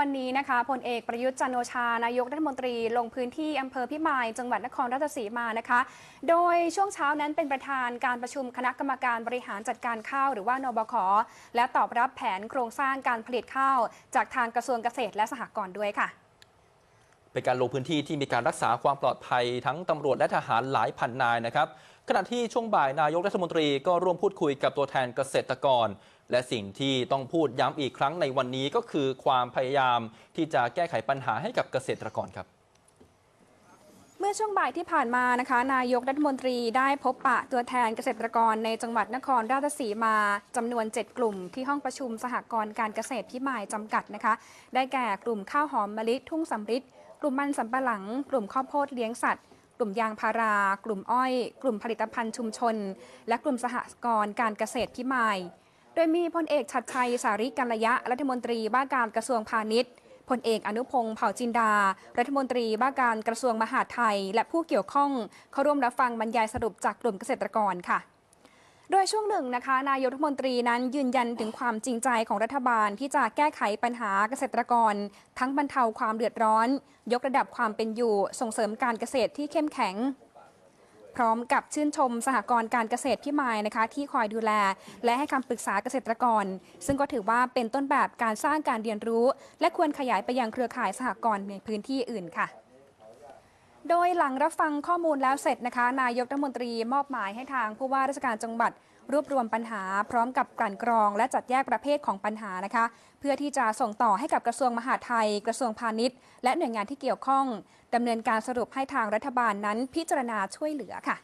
วันนี้นะคะพลเอกประยุทธ์จันโอชานายกรัฐมนตรีลงพื้นที่อำเภอพิมาย จังหวัดนครราชสีมานะคะ โดยช่วงเช้านั้นเป็นประธานการประชุมคณะกรรมการบริหารจัดการข้าวหรือว่านบคและตอบรับแผนโครงสร้างการผลิตข้าว จากทางกระทรวงเกษตรและสหกรณ์ด้วยค่ะ เป็นการลงพื้นที่ที่มีการรักษาความปลอดภัยทั้งตำรวจและทหารหลายพันนายนะครับขณะที่ช่วงบ่ายนายกรัฐมนตรีก็ร่วมพูดคุยกับตัวแทนเกษตรกร และสิ่งที่ต้องพูดย้ำอีกครั้งในวันนี้ก็คือความพยายามที่จะแก้ไขปัญหาให้กับเกษตรกรครับ เมื่อช่วงบ่ายที่ผ่านมานะคะ นายกรัฐมนตรีได้พบปะตัวแทนเกษตรกรในจังหวัดนครราชสีมาจำนวน 7 กลุ่มที่ห้องประชุมสหกรณ์การเกษตรพิมายจำกัดนะคะ ได้แก่กลุ่มข้าวหอมมะลิทุ่งสำริดกลุ่มมันสำปะหลัง กลุ่มข้าวโพดเลี้ยงสัตว์กลุ่มยางพารา กลุ่มอ้อย กลุ่มผลิตภัณฑ์ชุมชน และกลุ่มสหกรณ์การเกษตรพิมาย โดยมีพลเอกชัดชัยสาริกัลยะรัฐมนตรีว่าการกระทรวงพาณิชย์ พลเอกอนุพงศ์เผ่าจินดา รัฐมนตรีว่าการกระทรวงมหาดไทย และผู้เกี่ยวข้องเข้าร่วมรับฟังบรรยายสรุปจากกลุ่มเกษตรกรค่ะโดยช่วงหนึ่งนะคะ นายกรัฐมนตรีนั้นยืนยันถึงความจริงใจของรัฐบาลที่จะแก้ไขปัญหาเกษตรกร ทั้งบรรเทาความเดือดร้อน ยกระดับความเป็นอยู่ส่งเสริมการเกษตรที่เข้มแข็ง พร้อมกับชื่นชมสหกรณ์การเกษตรพิมายนะคะ ที่คอยดูแล และให้คำปรึกษาเกษตรกร ซึ่งก็ถือว่าเป็นต้นแบบการสร้างการเรียนรู้ และควรขยายไปยังเครือข่ายสหกรณ์ในพื้นที่อื่นค่ะ โดยหลังรับฟังข้อมูลแล้วเสร็จนะคะ นายกรัฐมนตรีมอบหมายให้ทางผู้ว่าราชการจังหวัดรวบรวมปัญหาพร้อมกับกลั่นกรอง และจัดแยกประเภทของปัญหานะคะ เพื่อที่จะส่งต่อให้กับกระทรวงมหาดไทย กระทรวงพาณิชย์ และหน่วยงานที่เกี่ยวข้องดำเนินการสรุปให้ทางรัฐบาลนั้นพิจารณาช่วยเหลือค่ะ